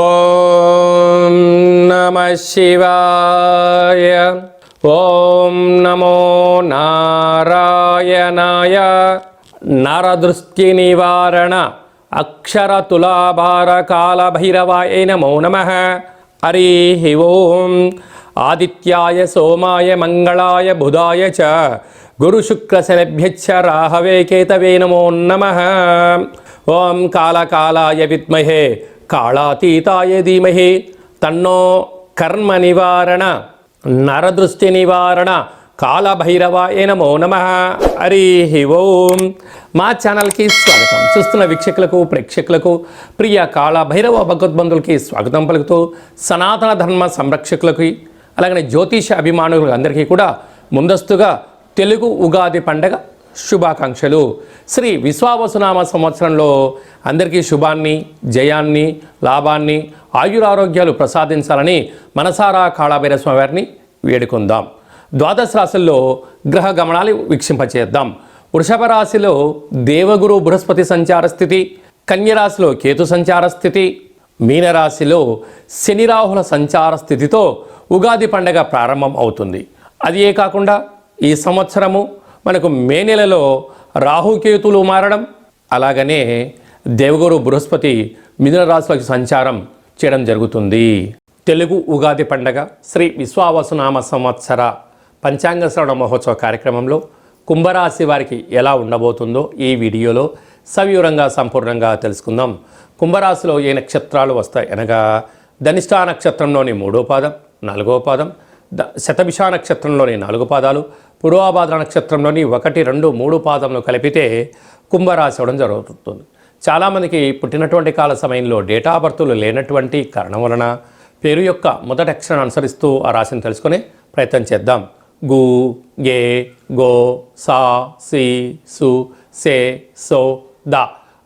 ఓం నమ శివాయ ఓం నమో నారాయణాయ నరదృష్టి నివారణ అక్షర తులాభార కాల భైరవాయ నమో నమ. హరి ఓం ఆదిత్యాయ సోమాయ మంగళాయ బుధాయ చ గురుశుక్రశనభ్యచ్చ రాహవే కేతవే నమో నమ. ఓం కాలకాలాయ విద్మహే కాళాతీతాయ ధీమహి తన్నో కర్మ నివారణ నరదృష్టి నివారణ కాలభైరవాయ నమో నమ. హరి ఓం. మా ఛానల్కి స్వాగతం. చూస్తున్న వీక్షకులకు ప్రేక్షకులకు ప్రియ కాళభైరవ భగవద్బంధులకి స్వాగతం పలుకుతూ సనాతన ధర్మ సంరక్షకులకి అలాగనే జ్యోతిష అభిమానులు అందరికీ కూడా ముందస్తుగా తెలుగు ఉగాది పండగ శుభాకాంక్షలు. శ్రీ విశ్వావసునామ సంవత్సరంలో అందరికీ శుభాన్ని జయాన్ని లాభాన్ని ఆయురారోగ్యాలు ప్రసాదించాలని మనసారా కాళాభైరస్వామి వారిని వేడుకుందాం. ద్వాదశ రాశుల్లో గ్రహ గమనాలు వీక్షింపచేద్దాం. వృషభ రాశిలో దేవగురు బృహస్పతి సంచార స్థితి కన్యరాశిలో కేతు సంచార స్థితి మీనరాశిలో శనిరాహుల సంచార స్థితితో ఉగాది పండగ ప్రారంభం అవుతుంది. అది ఏ కాకుండా ఈ సంవత్సరము మనకు మే నెలలో రాహుకేతులు మారడం అలాగనే దేవగురు బృహస్పతి మిథున రాశిలోకి సంచారం చేయడం జరుగుతుంది. తెలుగు ఉగాది పండగ శ్రీ విశ్వావసునామ సంవత్సర పంచాంగ శ్రవణ మహోత్సవ కార్యక్రమంలో కుంభరాశి వారికి ఎలా ఉండబోతుందో ఈ వీడియోలో సవివరంగా సంపూర్ణంగా తెలుసుకుందాం. కుంభరాశిలో ఏ నక్షత్రాలు వస్తాయి అనగా ధనిష్టా నక్షత్రంలోని మూడో పాదం నాలుగవ పాదం. ద శతభిషా నక్షత్రంలోని నాలుగు పాదాలు పూర్వాభాద్ర నక్షత్రంలోని ఒకటి రెండు మూడు పాదంలో కలిపితే కుంభరాశి అవడం జరుగుతుంది. చాలామందికి పుట్టినటువంటి కాల సమయంలో డేటా బర్తులు లేనటువంటి కారణం వలన పేరు యొక్క మొదటి అక్షరాన్ని అనుసరిస్తూ ఆ రాశిని తెలుసుకునే ప్రయత్నం చేద్దాం. గు గే గో సా సి సు సే సో ద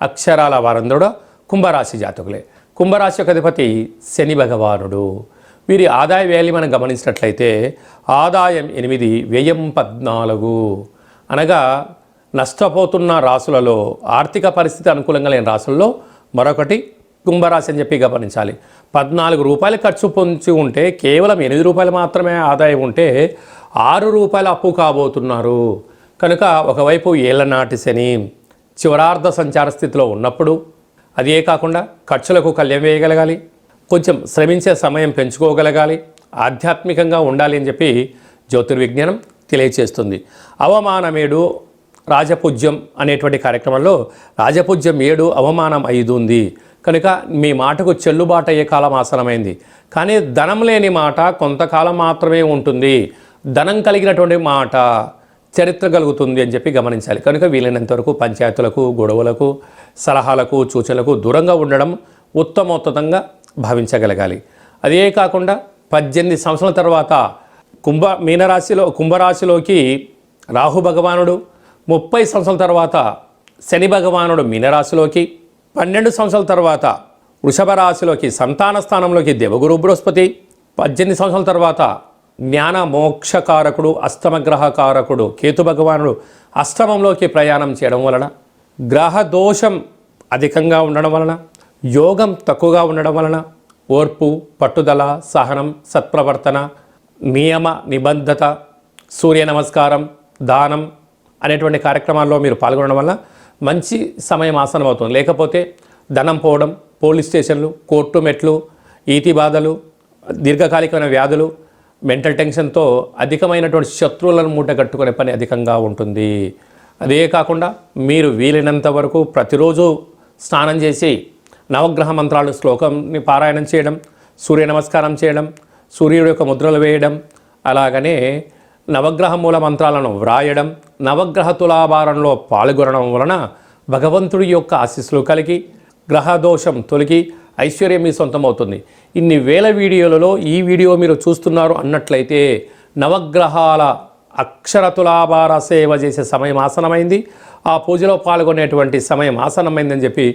అక్షరాల వారందరూ కుంభరాశి జాతకులే. కుంభరాశి యొక్క అధిపతి శని భగవానుడు. వీరి ఆదాయ వ్యయాలు మనం గమనించినట్లయితే ఆదాయం ఎనిమిది వ్యయం పద్నాలుగు. అనగా నష్టపోతున్న రాసులలో ఆర్థిక పరిస్థితి అనుకూలంగా లేని రాసుల్లో మరొకటి కుంభరాశి అని చెప్పి గమనించాలి. పద్నాలుగు రూపాయలు ఖర్చు పొంచి ఉంటే కేవలం ఎనిమిది రూపాయలు మాత్రమే ఆదాయం ఉంటే ఆరు రూపాయలు అప్పు కాబోతున్నారు. కనుక ఒకవైపు ఏళ్ళనాటి శని చివరార్ధ సంచార స్థితిలో ఉన్నప్పుడు అదే కాకుండా ఖర్చులకు కళ్యం వేయగలగాలి. కొంచెం శ్రమించే సమయం పెంచుకోగలగాలి ఆధ్యాత్మికంగా ఉండాలి అని చెప్పి జ్యోతిర్విజ్ఞానం తెలియచేస్తుంది. అవమానమేడు రాజపూజ్యం అనేటువంటి కార్యక్రమంలో రాజపూజ్యం ఏడు అవమానం ఐదు ఉంది. కనుక మీ మాటకు చెల్లుబాటు అయ్యే కాలం ఆసనమైంది కానీ ధనం లేని మాట కొంతకాలం మాత్రమే ఉంటుంది. ధనం కలిగినటువంటి మాట చరిత్ర కలుగుతుంది అని చెప్పి గమనించాలి. కనుక వీలైనంత వరకు పంచాయతీలకు గొడవలకు సలహాలకు సూచనలకు దూరంగా ఉండడం ఉత్తమోత్తతంగా భావించగలగాలి. అదే కాకుండా పద్దెనిమిది సంవత్సరాల తర్వాత కుంభ మీనరాశిలో కుంభరాశిలోకి రాహు భగవానుడు ముప్పై సంవత్సరాల తర్వాత శని భగవానుడు మీనరాశిలోకి పన్నెండు సంవత్సరాల తర్వాత వృషభ రాశిలోకి సంతాన స్థానంలోకి దేవగురు బృహస్పతి పద్దెనిమిది సంవత్సరాల తర్వాత జ్ఞాన మోక్షకారకుడు అష్టమగ్రహకారకుడు కేతు భగవానుడు అష్టమంలోకి ప్రయాణం చేయడం వలన గ్రహ దోషం అధికంగా ఉండడం వలన యోగం తక్కువగా ఉండడం వలన ఓర్పు పట్టుదల సహనం సత్ప్రవర్తన నియమ నిబద్ధత సూర్య నమస్కారం దానం అనేటువంటి కార్యక్రమాల్లో మీరు పాల్గొనడం వల్ల మంచి సమయం ఆసనం అవుతుంది లేకపోతే ధనం పోవడం పోలీస్ స్టేషన్లు కోర్టు మెట్లు ఈతి బాధలు దీర్ఘకాలికమైన వ్యాధులు మెంటల్ టెన్షన్తో అధికమైనటువంటి శత్రువులను మూట కట్టుకునే పని అధికంగా ఉంటుంది. అదే కాకుండా మీరు వీలైనంత వరకు ప్రతిరోజు స్నానం చేసి నవగ్రహ మంత్రాలు శ్లోకంని పారాయణం చేయడం సూర్య నమస్కారం చేయడం సూర్యుడి యొక్క ముద్రలు వేయడం అలాగనే నవగ్రహ మూల మంత్రాలను వ్రాయడం నవగ్రహ తులాభారంలో పాల్గొనడం వలన భగవంతుడి యొక్క ఆశీస్సులు కలిగి గ్రహదోషం తొలగి ఐశ్వర్యం మీ సొంతమవుతుంది. ఇన్ని వేల వీడియోలలో ఈ వీడియో మీరు చూస్తున్నారు అన్నట్లయితే నవగ్రహాల అక్షర తులాభార సేవ చేసే సమయం ఆసనమైంది. ఆ పూజలో పాల్గొనేటువంటి సమయం ఆసనమైందని చెప్పి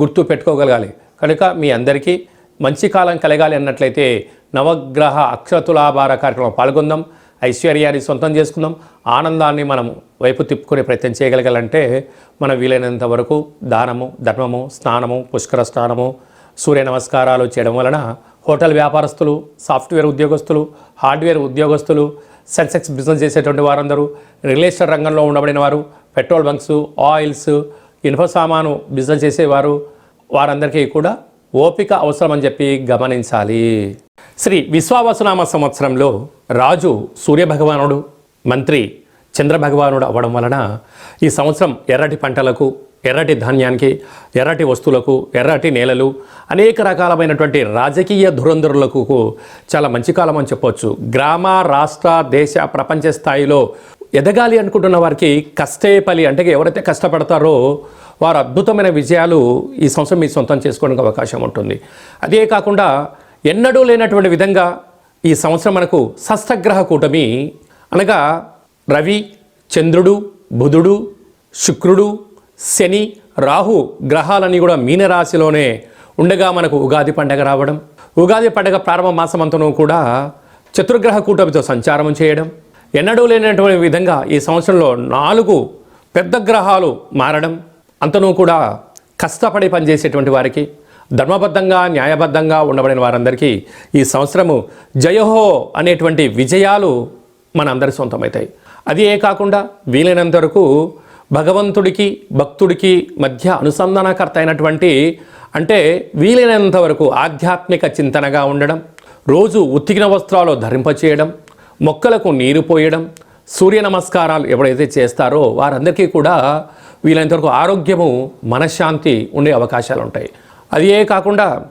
గుర్తు పెట్టుకోగలగాలి. కనుక మీ అందరికీ మంచి కాలం కలగాలి అన్నట్లయితే నవగ్రహ అక్షతులాభార కార్యక్రమం పాల్గొందాం. ఐశ్వర్యాన్ని సొంతం చేసుకుందాం. ఆనందాన్ని మనం వైపు తిప్పుకునే ప్రయత్నం చేయగలగాలంటే మనం వీలైనంత వరకు దానము ధర్మము స్నానము పుష్కర స్నానము సూర్య నమస్కారాలు చేయడం వలన హోటల్ వ్యాపారస్తులు సాఫ్ట్వేర్ ఉద్యోగస్తులు హార్డ్వేర్ ఉద్యోగస్తులు సెన్సెక్స్ బిజినెస్ చేసేటువంటి వారందరూ రియల్ ఎస్టేట్ రంగంలో ఉండబడిన వారు పెట్రోల్ బంక్స్ ఆయిల్స్ ఇనుప సామాను బిజినెస్ చేసేవారు. వారందరికీ కూడా ఓపిక అవసరం అని చెప్పి గమనించాలి. శ్రీ విశ్వావసునామ సంవత్సరంలో రాజు సూర్యభగవానుడు మంత్రి చంద్రభగవానుడు అవ్వడం వలన ఈ సంవత్సరం ఎర్రటి పంటలకు ఎర్రటి ధాన్యానికి ఎర్రటి వస్తువులకు ఎర్రటి నేలలు అనేక రకాలమైనటువంటి రాజకీయ ధురంధరులకు చాలా మంచి కాలం అని చెప్పవచ్చు గ్రామ రాష్ట్ర దేశ ప్రపంచ స్థాయిలో ఎదగాలి అనుకుంటున్న వారికి కష్టే పలి అంటే ఎవరైతే కష్టపడతారో వారు అద్భుతమైన విజయాలు ఈ సంవత్సరం మీ సొంతం చేసుకోవడానికి అవకాశం ఉంటుంది. అదే కాకుండా ఎన్నడూ లేనటువంటి విధంగా ఈ సంవత్సరం మనకు షష్టగ్రహ కూటమి అనగా రవి చంద్రుడు బుధుడు శుక్రుడు శని రాహు గ్రహాలన్నీ కూడా మీనరాశిలోనే ఉండగా మనకు ఉగాది పండగ రావడం ఉగాది పండగ ప్రారంభ మాసమంతనూ కూడా చతుర్గ్రహ కూటమితో సంచారం చేయడం ఎన్నడూ లేనటువంటి విధంగా ఈ సంవత్సరంలో నాలుగు పెద్ద గ్రహాలు మారడం అంతనూ కూడా కష్టపడి పనిచేసేటువంటి వారికి ధర్మబద్ధంగా న్యాయబద్ధంగా ఉండబడిన వారందరికీ ఈ సంవత్సరము జయహో అనేటువంటి విజయాలు మన అందరి సొంతమవుతాయి అది ఏ కాకుండా వీలైనంత వరకు భగవంతుడికి భక్తుడికి మధ్య అనుసంధానకర్త అయినటువంటి అంటే వీలైనంత వరకు ఆధ్యాత్మిక చింతనగా ఉండడం రోజు ఉతికిన వస్త్రాలు ధరింపచేయడం మొక్కలకు నీరు పోయడం సూర్య నమస్కారాలు ఎవరైతే చేస్తారో వారందరికీ కూడా వీలైనంతవరకు ఆరోగ్యము మనశ్శాంతి ఉండే అవకాశాలు ఉంటాయి. అదే కాకుండా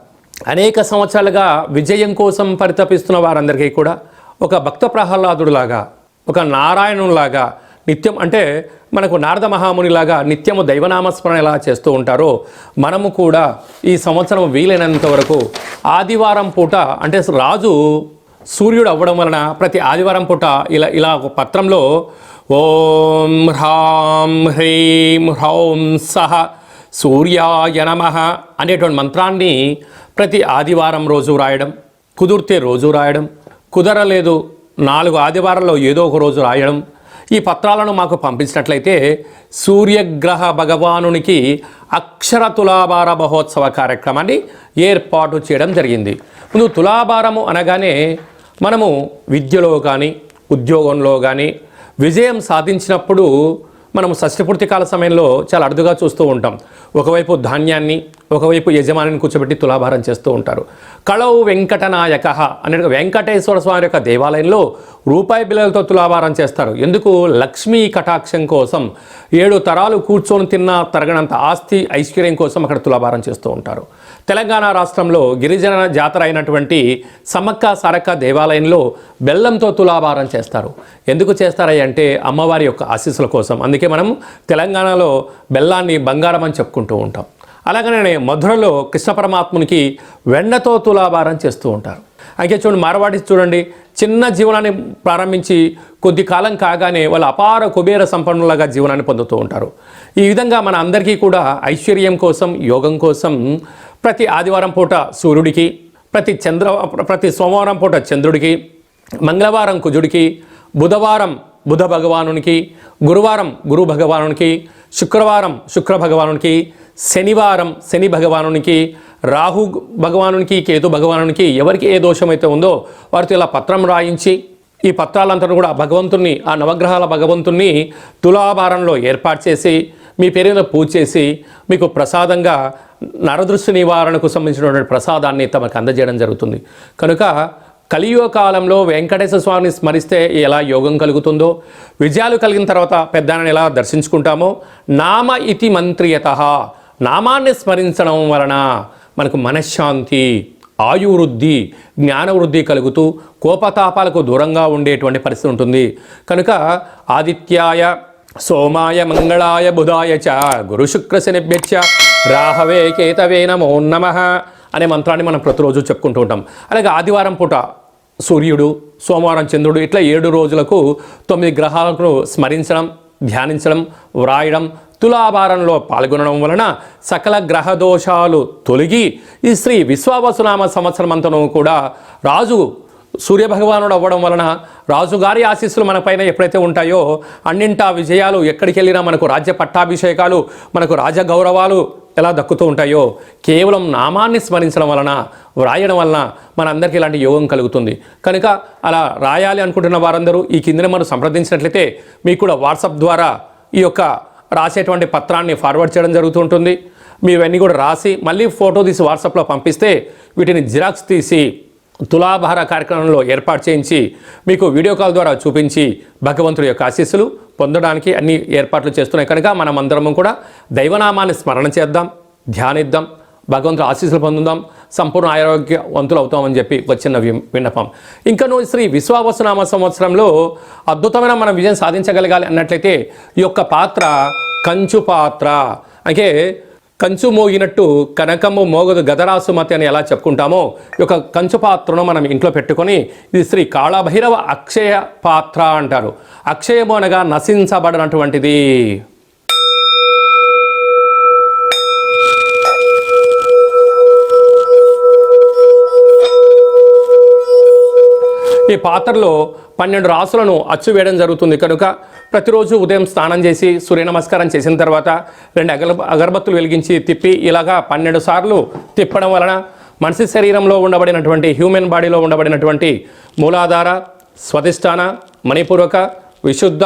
అనేక సంవత్సరాలుగా విజయం కోసం పరితపిస్తున్న వారందరికీ కూడా ఒక భక్త ప్రహ్లాదుడిలాగా ఒక నారాయణులాగా నిత్యం అంటే మనకు నారద మహామునిలాగా నిత్యము దైవనామస్మరణ ఎలా చేస్తూ ఉంటారో మనము కూడా ఈ సంవత్సరం వీలైనంత వరకు ఆదివారం పూట అంటే రాజు సూర్యుడు అవ్వడం వలన ప్రతి ఆదివారం పూట ఇలా ఇలా ఒక పత్రంలో ఓం హ్రాం హ్రీం హ్రౌం సహ సూర్యాయ నమ అనేటువంటి మంత్రాన్ని ప్రతి ఆదివారం రోజు రాయడం కుదిరితే రోజు రాయడం కుదరలేదు నాలుగు ఆదివారాల్లో ఏదో ఒక రోజు రాయడం ఈ పత్రాలను మాకు పంపించినట్లయితే సూర్యగ్రహ భగవానునికి అక్షర తులాభార మహోత్సవ కార్యక్రమాన్ని ఏర్పాటు చేయడం జరిగింది. ముందు తులాభారము అనగానే మనము విద్యలో కానీ ఉద్యోగంలో కానీ విజయం సాధించినప్పుడు మనం షష్ఠపూర్తి కాల సమయంలో చాలా అరుదుగా చూస్తూ ఉంటాం. ఒకవైపు ధాన్యాన్ని ఒకవైపు యజమానిని కూర్చోబెట్టి తులాభారం చేస్తూ ఉంటారు. కళవు వెంకటనాయక అనే వెంకటేశ్వర స్వామి యొక్క దేవాలయంలో రూపాయి బిల్లలతో తులాభారం చేస్తారు. ఎందుకు? లక్ష్మీ కటాక్షం కోసం. ఏడు తరాలు కూర్చొని తిన్న తరగనంత ఆస్తి ఐశ్వర్యం కోసం అక్కడ తులాభారం చేస్తూ ఉంటారు. తెలంగాణ రాష్ట్రంలో గిరిజన జాతర అయినటువంటి సమ్మక్క సారక్క దేవాలయంలో బెల్లంతో తులాభారం చేస్తారు. ఎందుకు చేస్తారంటే అంటే అమ్మవారి యొక్క ఆశీస్సుల కోసం. అందుకే మనం తెలంగాణలో బెల్లాన్ని బంగారం అని చెప్పుకుంటూ ఉంటాం. అలాగనే మధురలో కృష్ణ పరమాత్మునికి వెన్నతో తులాభారం చేస్తూ ఉంటారు. అయితే చూడండి మార్వాడి చూడండి చిన్న జీవనాన్ని ప్రారంభించి కొద్ది కాలం కాగానే వాళ్ళు అపార కుబేర సంపన్నులుగా జీవనాన్ని పొందుతూ ఉంటారు. ఈ విధంగా మన అందరికీ కూడా ఐశ్వర్యం కోసం యోగం కోసం ప్రతి ఆదివారం పూట సూర్యుడికి ప్రతి చంద్ర ప్రతి సోమవారం పూట చంద్రుడికి మంగళవారం కుజుడికి బుధవారం బుధ భగవానునికి గురువారం గురు భగవానునికి శుక్రవారం శుక్ర భగవానునికి శనివారం శని భగవానునికి రాహు భగవానునికి కేతు భగవానునికి ఎవరికి ఏ దోషమైతే ఉందో వారితో ఇలా పత్రం రాయించి ఈ పత్రాలంతా కూడా భగవంతుణ్ణి ఆ నవగ్రహాల భగవంతుణ్ణి తులాభారంలో ఏర్పాటు చేసి మీ పేరు మీద పూజ చేసి మీకు ప్రసాదంగా నరదృష్టి నివారణకు సంబంధించినటువంటి ప్రసాదాన్ని తమకు అందజేయడం జరుగుతుంది. కనుక కలియుగ కాలంలో వెంకటేశ్వర స్వామిని స్మరిస్తే ఎలా యోగం కలుగుతుందో విజయాలు కలిగిన తర్వాత పెద్దానని ఎలా దర్శించుకుంటామో నామ ఇతి మంత్రియత. నామాన్ని స్మరించడం వలన మనకు మనశ్శాంతి ఆయువృద్ధి జ్ఞానవృద్ధి కలుగుతూ కోపతాపాలకు దూరంగా ఉండేటువంటి పరిస్థితి ఉంటుంది. కనుక ఆదిత్యాయ సోమాయ మంగళాయ బుధాయ చ గురు శుక్రశనిభ్యచ్చ రాహవే కేతవే నమో నమ అనే మంత్రాన్ని మనం ప్రతిరోజు చెప్పుకుంటూ ఉంటాం. అలాగే ఆదివారం పూట సూర్యుడు సోమవారం చంద్రుడు ఇట్లా ఏడు రోజులకు తొమ్మిది గ్రహాలను స్మరించడం ధ్యానించడం వ్రాయడం తులాభారంలో పాల్గొనడం వలన సకల గ్రహ దోషాలు తొలగి ఈ శ్రీ విశ్వావసునామ సంవత్సరం అంతను కూడా రాజు సూర్యభగవానుడు అవ్వడం వలన రాజుగారి ఆశీస్సులు మనపైన ఎప్పుడైతే ఉంటాయో అన్నింటా విజయాలు ఎక్కడికి వెళ్ళినా మనకు రాజ్య పట్టాభిషేకాలు మనకు రాజ గౌరవాలు ఎలా దక్కుతూ ఉంటాయో కేవలం నామాన్ని స్మరించడం వలన వ్రాయడం వలన మనందరికీ ఇలాంటి యోగం కలుగుతుంది. కనుక అలా రాయాలి అనుకుంటున్న వారందరూ ఈ కిందనే మనం సంప్రదించినట్లయితే మీకు కూడా వాట్సాప్ ద్వారా ఈ యొక్క రాసేటువంటి పత్రాన్ని ఫార్వర్డ్ చేయడం జరుగుతుంటుంది. మీవన్నీ కూడా రాసి మళ్ళీ ఫోటో తీసి వాట్సాప్లో పంపిస్తే వీటిని జిరాక్స్ తీసి తులాభార కార్యక్రమంలో ఏర్పాటు చేయించి మీకు వీడియో కాల్ ద్వారా చూపించి భగవంతుడి యొక్క ఆశీస్సులు పొందడానికి అన్ని ఏర్పాట్లు చేస్తున్నాయి. కనుక మనం అందరము కూడా దైవనామాన్ని స్మరణ చేద్దాం ధ్యానిద్దాం భగవంతుడు ఆశీస్సులు పొందుదాం సంపూర్ణ ఆరోగ్యవంతులు అవుతామని చెప్పి వచ్చిన వి- విన్నపం. ఇంకను శ్రీ విశ్వావసనామ సంవత్సరంలో అద్భుతమైన మనం విజయం సాధించగలగాలి అన్నట్లయితే ఈ యొక్క పాత్ర కంచు పాత్ర. అంటే కంచు మోగినట్టు కనకము మోగదు గదరాసుమతి అని ఎలా చెప్పుకుంటామో ఈ యొక్క కంచు పాత్రను మనం ఇంట్లో పెట్టుకొని ఇది శ్రీ కాళభైరవ అక్షయ పాత్ర అంటారు. అక్షయము అనగా నశించబడినటువంటిది. ఈ పాత్రలో పన్నెండు రాసులను అచ్చు వేయడం జరుగుతుంది. కనుక ప్రతిరోజు ఉదయం స్నానం చేసి సూర్య నమస్కారం చేసిన తర్వాత రెండు అగల అగరబత్తులు వెలిగించి తిప్పి ఇలాగా పన్నెండు సార్లు తిప్పడం వలన మనిషి శరీరంలో ఉండబడినటువంటి హ్యూమన్ బాడీలో ఉండబడినటువంటి మూలాధార స్వధిష్టాన మణిపూర్వక విశుద్ధ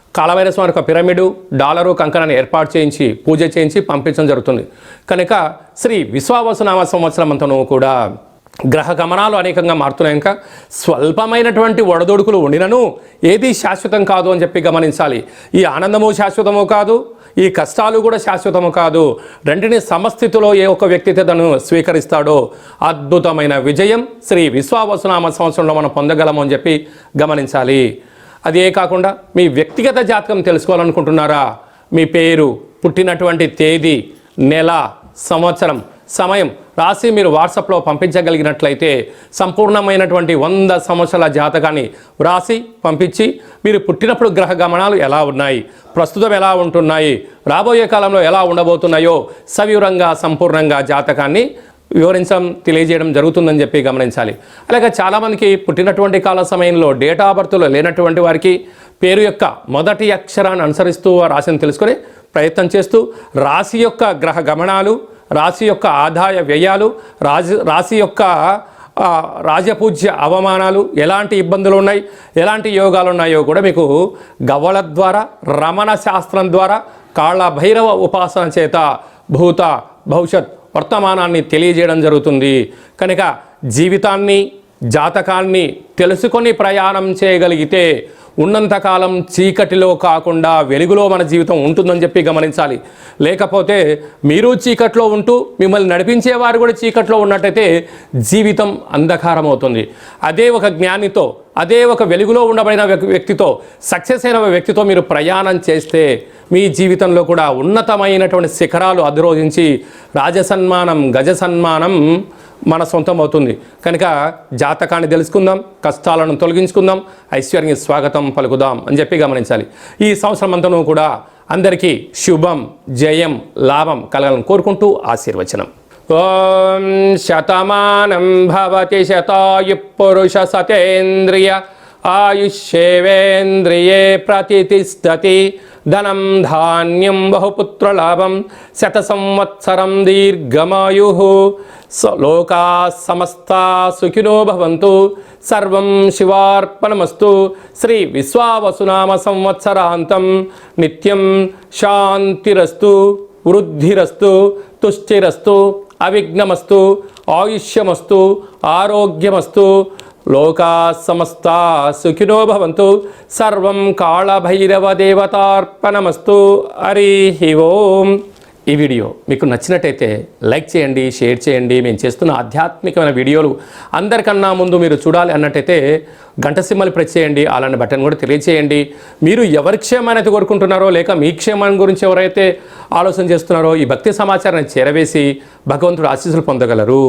కాళభైరవ స్వామి యొక్క పిరమిడు డాలరు కంకణాన్ని ఏర్పాటు చేయించి పూజ చేయించి పంపించడం జరుగుతుంది. కనుక శ్రీ విశ్వావసునామ సంవత్సరం అంతను కూడా గ్రహ గమనాలు అనేకంగా మారుతున్నాయి ఇంకా. స్వల్పమైనటువంటి ఒడదొడుకులు ఉండినను ఏది శాశ్వతం కాదు అని చెప్పి గమనించాలి. ఈ ఆనందము శాశ్వతము కాదు ఈ కష్టాలు కూడా శాశ్వతము కాదు. రెంటిని సమస్థితిలో ఏ ఒక్క వ్యక్తి తను స్వీకరిస్తాడో అద్భుతమైన విజయం శ్రీ విశ్వావసునామ సంవత్సరంలో మనం పొందగలము అని చెప్పి గమనించాలి. అదే కాకుండా మీ వ్యక్తిగత జాతకం తెలుసుకోవాలనుకుంటున్నారా? మీ పేరు పుట్టినటువంటి తేదీ నెల సంవత్సరం సమయం రాసి మీరు వాట్సాప్లో పంపించగలిగినట్లయితే సంపూర్ణమైనటువంటి వంద సంవత్సరాల జాతకాన్ని వ్రాసి పంపించి మీరు పుట్టినప్పుడు గ్రహ గమనాలు ఎలా ఉన్నాయి ప్రస్తుతం ఎలా ఉంటున్నాయి రాబోయే కాలంలో ఎలా ఉండబోతున్నాయో సవివరంగా సంపూర్ణంగా జాతకాన్ని వివరించడం తెలియజేయడం జరుగుతుందని చెప్పి గమనించాలి. అలాగే చాలామందికి పుట్టినటువంటి కాల సమయంలో డేట్ ఆఫ్ బర్త్లో లేనటువంటి వారికి పేరు యొక్క మొదటి అక్షరాన్ని అనుసరిస్తూ రాశిని తెలుసుకొని ప్రయత్నం చేస్తూ రాశి యొక్క గ్రహ గమనాలు రాశి యొక్క ఆదాయ వ్యయాలు రాజు రాశి యొక్క రాజపూజ్య అవమానాలు ఎలాంటి ఇబ్బందులు ఉన్నాయి ఎలాంటి యోగాలు ఉన్నాయో కూడా మీకు గవ్వల ద్వారా రమణ శాస్త్రం ద్వారా కాళ్ళ భైరవ ఉపాసన చేత భూత భవిష్యత్ వర్తమానాన్ని తెలియజేయడం జరుగుతుంది. కనుక జీవితాన్ని జాతకాన్ని తెలుసుకొని ప్రయాణం చేయగలిగితే ఉన్నంతకాలం చీకటిలో కాకుండా వెలుగులో మన జీవితం ఉంటుందని చెప్పి గమనించాలి. లేకపోతే మీరు చీకట్లో ఉంటూ మిమ్మల్ని నడిపించేవారు కూడా చీకట్లో ఉన్నట్టయితే జీవితం అంధకారం అవుతుంది అదే ఒక జ్ఞానితో అదే ఒక వెలుగులో ఉండబడిన వ్యక్- వ్యక్తితో సక్సెస్ అయిన వ్యక్తితో మీరు ప్రయాణం చేస్తే మీ జీవితంలో కూడా ఉన్నతమైనటువంటి శిఖరాలు అధిరోధించి రాజసన్మానం గజ సన్మానం మన సొంతం అవుతుంది కనుక జాతకాన్ని తెలుసుకుందాం కష్టాలను తొలగించుకుందాం ఐశ్వర్యం స్వాగతం పలుకుదాం అని చెప్పి గమనించాలి. ఈ సంవత్సరం అంతను కూడా అందరికీ శుభం జయం లాభం కలగాలని కోరుకుంటూ ఆశీర్వచనం. ఓం శతమానం భవతి శతాయు పురుష సతేంద్రియ ఆయుష్యేవేంద్రియే ప్రతిష్టతి ధనం ధాన్యం బహుపుత్రలాభం శత సంవత్సరం దీర్ఘమాయు లోకా సమస్తా సుఖినో భవంతు సర్వం శివార్పణమస్తు శ్రీ విశ్వావసునామ సంవత్సరాంతం నిత్యం శాంతిరస్తు వృద్ధిరస్తు తుష్టిరస్తు అవిఘ్నమస్తు ఆయుష్యమస్తు ఆరోగ్యమస్తు లోకా సమస్తా సుఖినో భవంతు సర్వం కాళభైరవ దేవతార్పణమస్తు హరి ఓం. ఈ వీడియో మీకు నచ్చినట్టయితే లైక్ చేయండి షేర్ చేయండి. మేము చేస్తున్న ఆధ్యాత్మికమైన వీడియోలు అందరికన్నా ముందు మీరు చూడాలి అన్నట్టయితే గంట సింహలు ప్రెస్ చేయండి అలాంటి బటన్ కూడా తెలియచేయండి మీరు ఎవరి క్షేమాన్ని కోరుకుంటున్నారో లేక మీ క్షేమం గురించి ఎవరైతే ఆలోచన చేస్తున్నారో ఈ భక్తి సమాచారాన్ని చేరవేసి భగవంతుడు ఆశీస్సులు పొందగలరు.